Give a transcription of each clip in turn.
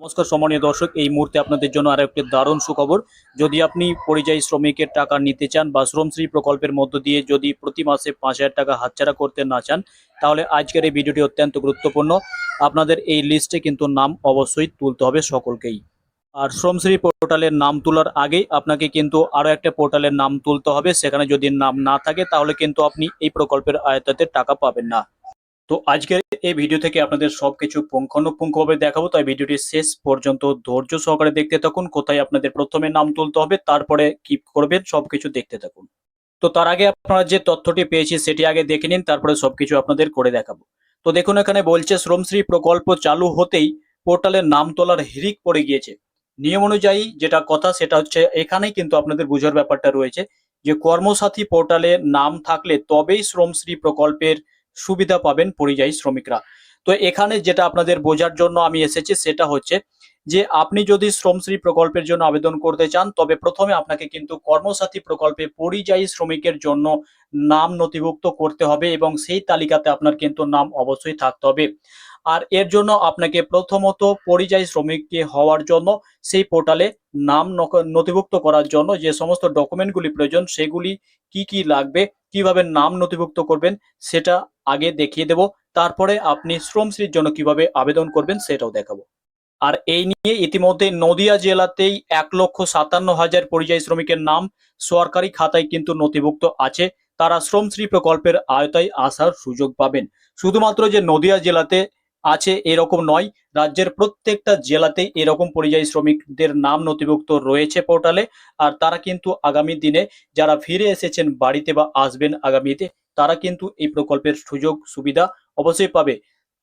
নমস্কার সম্মানীয় দর্শক, এই মুহূর্তে আপনাদের জন্য আরও একটি দারুণ সুখবর। যদি আপনি পরিযায়ী শ্রমিকের টাকা নিতে চান বা শ্রমশ্রী প্রকল্পের মধ্য দিয়ে যদি প্রতি মাসে পাঁচ হাজার টাকা হাতছাড়া করতে না চান, তাহলে আজকের এই ভিডিওটি অত্যন্ত গুরুত্বপূর্ণ। আপনাদের এই লিস্টে কিন্তু নাম অবশ্যই তুলতে হবে সকলকেই। আর শ্রমশ্রী পোর্টালের নাম তোলার আগেই আপনাকে কিন্তু আরও একটা পোর্টালের নাম তুলতে হবে। সেখানে যদি নাম না থাকে, তাহলে কিন্তু আপনি এই প্রকল্পের আয়তাতে টাকা পাবেন না। তো আজকের এই ভিডিও থেকে আপনাদের সবকিছু পুঙ্খানুপুঙ্খভাবে দেখাবো। তাই ভিডিওটি শেষ পর্যন্ত ধৈর্য সহকারে দেখতে থাকুন, কোথায় আপনাদের প্রথমে নাম তুলতে হবে, তারপরে কি করবেন সবকিছু দেখতে থাকুন। তো তার আগে আপনারা যে তথ্যটি পেয়েছি সেটি আগে দেখে নিন, তারপরে সবকিছু আপনাদের করে দেখাবো। তো দেখুন, এখানে বলছে শ্রমশ্রী প্রকল্প চালু হতেই পোর্টালের নাম তোলার হিরিক পড়ে গিয়েছে। নিয়ম অনুযায়ী যেটা কথা সেটা হচ্ছে, এখানেই কিন্তু আপনাদের বুঝার ব্যাপারটা রয়েছে যে কর্মসাথী পোর্টালে নাম থাকলে তবেই শ্রমশ্রী প্রকল্পের সুবিধা পাবেন পরিযায়ী শ্রমিকরা। তো এখানে যেটা আপনাদের বোঝার জন্য আমি এসেছি সেটা হচ্ছে যে আপনি যদি শ্রমশ্রী প্রকল্পের জন্য আবেদন করতে চান, তবে প্রথমে আপনাকে কিন্তু কর্মসাথী প্রকল্পে পরিযায়ী শ্রমিকের জন্য নাম নথিভুক্ত করতে হবে এবং সেই তালিকাতে আপনার কিন্তু নাম অবশ্যই থাকতে হবে। আর এর জন্য আপনাকে প্রথমত পরিযায়ী শ্রমিককে হওয়ার জন্য সেই পোর্টালে নাম নথিভুক্ত করার জন্য যে সমস্ত ডকুমেন্টগুলি প্রয়োজন সেগুলি কি কি লাগবে, কীভাবে নাম নথিভুক্ত করবেন সেটা আগে দেখিয়ে দেব। তারপরে আপনি শ্রমশ্রীর জন্য কীভাবে আবেদন করবেন সেটাও দেখাবো। আর এই নিয়ে ইতিমধ্যে নদিয়া জেলাতেই এক লক্ষ সাতান্ন হাজার পরিযায়ী শ্রমিকের নাম সরকারি খাতায় কিন্তু নথিভুক্ত আছে। তারা শ্রমশ্রী প্রকল্পের আয়তায় আসার সুযোগ পাবেন। শুধুমাত্র যে নদিয়া জেলাতে আছে, এরকম নয়। রাজ্যের প্রত্যেকটা জেলাতেই এরকম পরিযায়ী শ্রমিকদের নাম নথিভুক্ত রয়েছে পোর্টালে, আর তারা কিন্তু আগামী দিনে যারা ফিরে এসেছেন বাড়িতে বা আসবেন আগামীতে, তারা কিন্তু এই প্রকল্পের সুযোগ, সুবিধা অবশ্যই পাবে।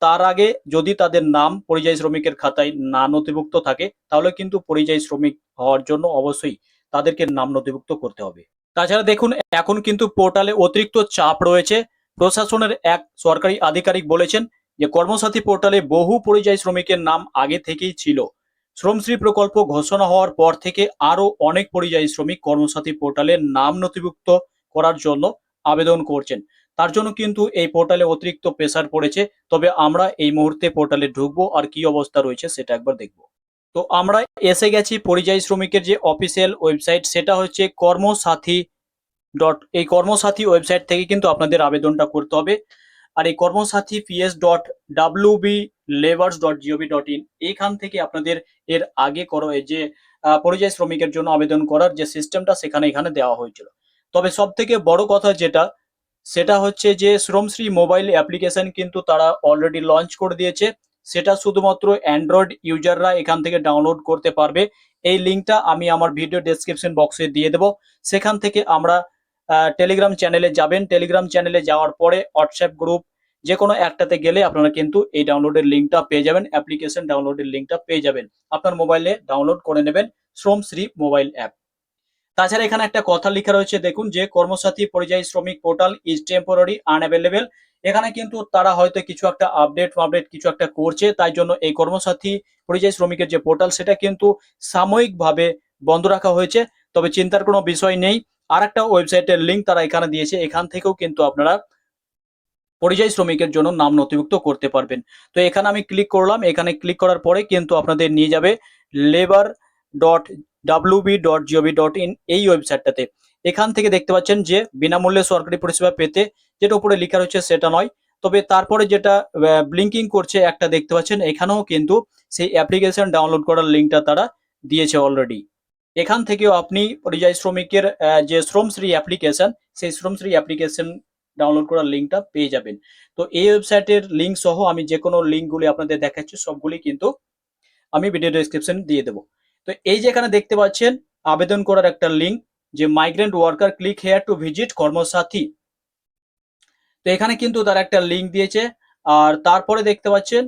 তার আগে যদি তাদের নাম পরিযায়ী শ্রমিকের খাতায় না নথিভুক্ত থাকে, তাহলে কিন্তু পরিযায়ী শ্রমিক হওয়ার জন্য অবশ্যই তাদেরকে নাম নথিভুক্ত করতে হবে। তাছাড়া দেখুন, এখন কিন্তু পোর্টালে অতিরিক্ত চাপ রয়েছে। প্রশাসনের এক সরকারি আধিকারিক বলেছেন যে কর্মসাথী পোর্টালে বহু পরিযায়ী শ্রমিকের নাম আগে থেকেই ছিল। শ্রমশ্রী প্রকল্প ঘোষণা হওয়ার পর থেকে আরও অনেক পরিযায়ী শ্রমিক কর্মসাথী পোর্টালে নাম নথিভুক্ত করার জন্য আবেদন করছেন। তার জন্য কিন্তু এই পোর্টালে অতিরিক্ত প্রেসার পড়েছে। তবে আমরা এই মুহূর্তে পোর্টালে ঢুকবো আর কি অবস্থা রয়েছে সেটা একবার দেখব। তো আমরা এসে গেছি পরিযায়ী শ্রমিকের যে অফিসিয়াল ওয়েবসাইট, সেটা হচ্ছে কর্মসাথী ডট, এই কর্মসাথী ওয়েবসাইট থেকে কিন্তু আপনাদের আবেদনটা করতে হবে। আর এই Karmasathi PS dot W B labours dot gov dot in এইখান থেকে আপনাদের এর আগে করো যে পরিযায়ী শ্রমিকের জন্য আবেদন করার যে সিস্টেমটা সেখানে এখানে দেওয়া হয়েছিল। তবে সব থেকে বড় কথা যেটা, সেটা হচ্ছে যে শ্রমশ্রী মোবাইল অ্যাপ্লিকেশন কিন্তু তারা অলরেডি লঞ্চ করে দিয়েছে। সেটা শুধুমাত্র অ্যান্ড্রয়েড ইউজাররা এখান থেকে ডাউনলোড করতে পারবে। এই লিঙ্কটা আমি আমার ভিডিও ডেসক্রিপশন বক্সে দিয়ে দেবো। সেখান থেকে আমরা টেলিগ্রাম চ্যানেলে যাবেন। টেলিগ্রাম চ্যানেলে যাওয়ার পরে হোয়াটসঅ্যাপ গ্রুপ যে কোনো একটাতে গেলে আপনারা কিন্তু এই ডাউনলোডের লিঙ্কটা পেয়ে যাবেন। অ্যাপ্লিকেশন ডাউনলোডের লিঙ্কটা পেয়ে যাবেন। আপনার মোবাইলে ডাউনলোড করে নেবেন শ্রমশ্রী মোবাইল অ্যাপ তাছাড়া এখানে একটা কথা লেখা রয়েছে, দেখুন যে কর্মসাথী পরিযায়ী শ্রমিক পোর্টাল ইজ টেম্পোরারি আনঅ্যাভেলেবেল এখানে কিন্তু তারা হয়তো কিছু একটা আপডেট আপডেট কিছু একটা করছে, তাই জন্য এই কর্মসাথী পরিযায়ী শ্রমিকের যে পোর্টাল সেটা কিন্তু সাময়িকভাবে বন্ধ রাখা হয়েছে। তবে চিন্তার কোনো বিষয় নেই আর একটা ওয়েবসাইটের লিঙ্ক তারা এখানে দিয়েছে, এখান থেকেও কিন্তু আপনারা পরিযায়ী শ্রমিকের জন্য নাম নথিভুক্ত করতে পারবেন। তো এখানে আমি ক্লিক করলাম, এখানে ক্লিক করার পরে কিন্তু আপনাদের নিয়ে যাবে labour dot W B dot gov dot in এই ওয়েবসাইটটাতে। এখান থেকে দেখতে পাচ্ছেন যে বিনামূল্যে সরকারি পরিষেবা পেতে যেটা উপরে লেখা রয়েছে সেটা নয়। তবে তারপরে যেটা ব্লিঙ্কিং করছে একটা দেখতে পাচ্ছেন, এখানেও কিন্তু সেই অ্যাপ্লিকেশন ডাউনলোড করার লিঙ্কটা তারা দিয়েছে অলরেডি এখান থেকেও আপনি পরিযায়ী শ্রমিকের যে শ্রমশ্রী অ্যাপ্লিকেশন সেই শ্রমশ্রী অ্যাপ্লিকেশন ডাউনলোড করার লিঙ্কটা পেয়ে যাবেন। তো এই ওয়েবসাইটের লিঙ্ক সহ আমি যে কোনো লিঙ্কগুলি আপনাদের দেখাচ্ছি, সবগুলি কিন্তু আমি ভিডিও ডেসক্রিপশন দিয়ে দেবো। তো এই যে এখানে দেখতে পাচ্ছেন, আবেদন করার একটা লিঙ্ক যে migrant worker click here to visit Karmasathi. তো এখানে কিন্তু তার একটা লিঙ্ক দিয়েছে, আর তারপরে দেখতে পাচ্ছেন,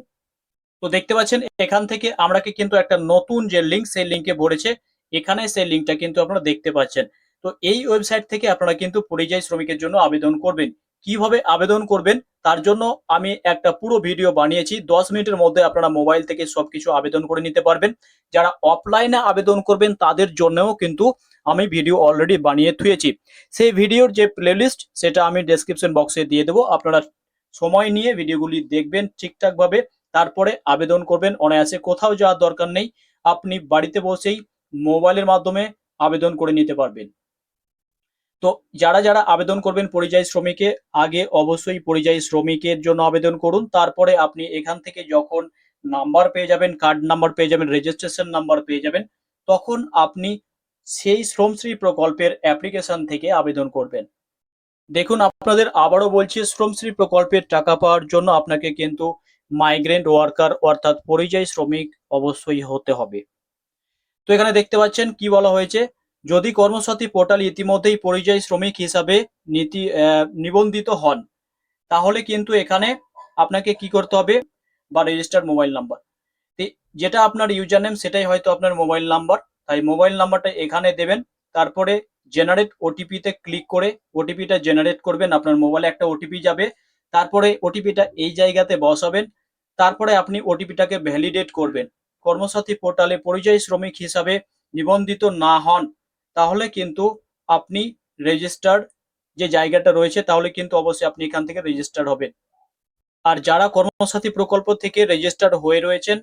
তো দেখতে পাচ্ছেন এখান থেকে আমরা কিন্তু একটা নতুন যে লিঙ্ক সেই লিঙ্কে ভরেছে। এখানে সেই লিঙ্কটা কিন্তু আপনারা দেখতে পাচ্ছেন। তো এই ওয়েবসাইট থেকে আপনারা কিন্তু পরিযায়ী শ্রমিকের জন্য আবেদন করবেন। কীভাবে আবেদন করবেন? তার জন্য আমি একটা পুরো ভিডিও বানিয়েছি। দশ মিনিটের মধ্যে আপনারা মোবাইল থেকে সবকিছু আবেদন করে নিতে পারবেন। যারা অফলাইনে আবেদন করবেন, তাদের জন্যও কিন্তু আমি ভিডিও অলরেডি বানিয়ে থুয়েছি। সেই ভিডিওর যে প্লেলিস্ট সেটা আমি ডেসক্রিপশন বক্সে দিয়ে দেবো। আপনারা সময় নিয়ে ভিডিওগুলি দেখবেন ঠিকঠাকভাবে। তারপরে আবেদন করবেন। অনায়াসে কোথাও যাওয়ার দরকার নেই। আপনি বাড়িতে বসেই মোবাইলের মাধ্যমে আবেদন করে নিতে পারবেন। তো যারা যারা আবেদন করবেন পরিযায়ী শ্রমিকে, আগে অবশ্যই পরিযায়ী শ্রমিকের জন্য আবেদন করুন। তারপরে আপনি এখান থেকে যখন নাম্বার পেয়ে যাবেন, কার্ড নাম্বার পেয়ে যাবেন রেজিস্ট্রেশন নাম্বার পেয়ে যাবেন, তখন আপনি সেই শ্রমশ্রী প্রকল্পের অ্যাপ্লিকেশন থেকে আবেদন করবেন। দেখুন, আপনাদের আবারও বলছি, শ্রমশ্রী প্রকল্পের টাকা পাওয়ার জন্য আপনাকে কিন্তু মাইগ্রেন্ট ওয়ার্কার অর্থাৎ পরিযায়ী শ্রমিক অবশ্যই হতে হবে। তো এখানে দেখতে পাচ্ছেন কি বলা হয়েছে। যদি কর্মসাথী পোর্টাল ইতিমধ্যেই পরিযায়ী শ্রমিক হিসাবে নীতি নিবন্ধিত হন, তাহলে কিন্তু এখানে আপনাকে কি করতে হবে? বা রেজিস্টার্ড মোবাইল নাম্বার যেটা আপনার ইউজার নেম সেটাই হয়তো আপনার মোবাইল নাম্বার তাই মোবাইল নাম্বারটা এখানে দেবেন। তারপরে জেনারেট ওটিপিতে ক্লিক করে ওটিপিটা জেনারেট করবেন। আপনার মোবাইলে একটা ওটিপি যাবে। তারপরে ওটিপিটা এই জায়গাতে বসাবেন। তারপরে আপনি ওটিপিটাকে ভ্যালিডেট করবেন। কর্মসাথী পোর্টালে পরিযায়ী শ্রমিক হিসাবে নিবন্ধিত না হন, তাহলে কিন্তু আপনি রেজিস্টার্ড যে জায়গাটা রয়েছে, তাহলে কিন্তু অবশ্যই আপনি এখান থেকে রেজিস্টার হবেন। আর যারা কর্মসাথী প্রকল্প থেকে রেজিস্টার্ড হয়ে রয়েছেন,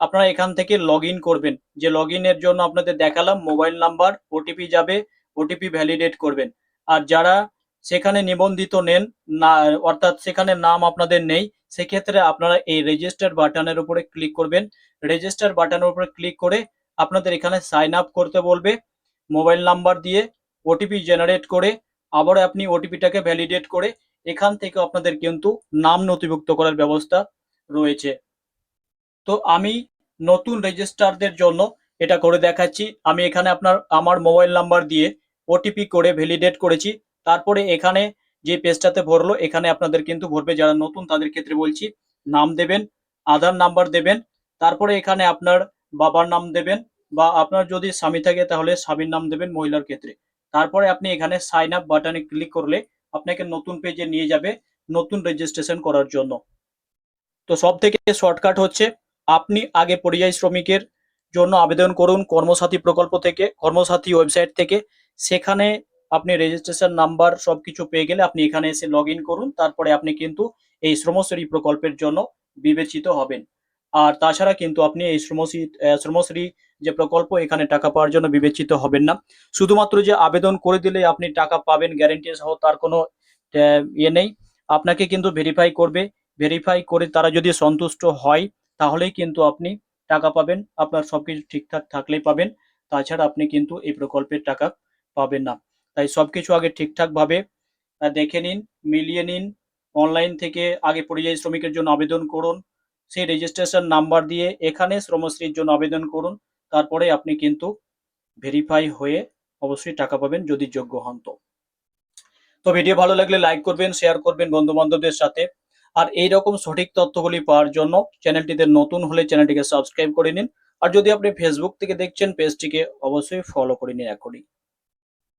আপনারা এখান থেকে লগ করবেন। যে লগ জন্য আপনাদের দেখালাম মোবাইল নাম্বার ওটিপি যাবে ওটিপি ভ্যালিডেট করবেন। আর যারা সেখানে নিবন্ধিত নেন, না, অর্থাৎ সেখানে নাম আপনাদের নেই, সেক্ষেত্রে আপনারা এই রেজিস্টার বাটনের উপরে ক্লিক করবেন। রেজিস্টার বাটনের উপরে ক্লিক করে আপনাদের এখানে সাইন আপ করতে বলবে মোবাইল নাম্বার দিয়ে ওটিপি জেনারেট করে আবার আপনি ওটিপিটাকে ভ্যালিডেট করে এখান থেকে আপনাদের কিন্তু নাম নথিভুক্ত করার ব্যবস্থা রয়েছে। তো আমি নতুন রেজিস্টারদের জন্য এটা করে দেখাচ্ছি। আমি এখানে আপনার, আমার মোবাইল নাম্বার দিয়ে ওটিপি করে ভ্যালিডেট করেছি। তারপরে এখানে যে পেজটাতে ভরলো, এখানে আপনাদের কিন্তু ভরবে যারা নতুন, তাদের ক্ষেত্রে বলছি, নাম দেবেন, আধার নাম্বার দেবেন, তারপরে এখানে আপনার বাবার নাম দেবেন বা আপনার যদি স্বামী থাকে তাহলে স্বামীর নাম দেবেন মহিলার ক্ষেত্রে। তারপরে আপনি এখানে সাইন আপ বাটনে ক্লিক করলে আপনাকে নতুন পেজে নিয়ে যাবে নতুন রেজিস্ট্রেশন করার জন্য। তো সব থেকে শর্টকাট হচ্ছে, আপনি আগে পরিযায়ী শ্রমিকের জন্য আবেদন করুন কর্মসাথী প্রকল্প থেকে, কর্মসাথী ওয়েবসাইট থেকে। সেখানে আপনি রেজিস্ট্রেশন নাম্বার সবকিছু পেয়ে গেলে আপনি এখানে এসে লগ করুন, তারপরে আপনি কিন্তু এই শ্রমশ্রী প্রকল্পের জন্য বিবেচিত হবেন। আর তাছাড়া কিন্তু আপনি এই শ্রমশ্রী শ্রমশ্রী যে প্রকল্প, এখানে টাকা পাওয়ার জন্য বিবেচিত হবেন না। শুধুমাত্র যে আবেদন করে দিলে আপনি টাকা পাবেন গ্যারেন্টি সহ তার কোনো ইয়ে নেই। আপনাকে কিন্তু ভেরিফাই করবে। ভেরিফাই করে তারা যদি সন্তুষ্ট হয়, তাহলেই কিন্তু আপনি টাকা পাবেন। আপনার সবকিছু ঠিকঠাক থাকলেই পাবেন। তাছাড়া আপনি কিন্তু এই প্রকল্পের টাকা পাবেন না। তাই সবকিছু আগে ঠিকঠাক ভাবে দেখে নিন, মিলিয়ে নিন অনলাইন থেকে আগে পরিযায়ী শ্রমিকের জন্য আবেদন করুন, সেই রেজিস্ট্রেশন নাম্বার দিয়ে এখানে শ্রমশ্রীর জন্য আবেদন করুন, তারপরে আপনি কিন্তু ভেরিফাই হয়ে অবশ্যই টাকা পাবেন যদি যোগ্য হন তো। তো ভিডিও ভালো লাগলে লাইক করবেন শেয়ার করবেন বন্ধু বান্ধবদের সাথে। আর এই রকম সঠিক তথ্যগুলি পাওয়ার জন্য চ্যানেলটিতে নতুন হলে চ্যানেলটিকে সাবস্ক্রাইব করে নিন। আর যদি আপনি ফেসবুক থেকে দেখছেন পেজটিকে অবশ্যই ফলো করে নিন এখনই।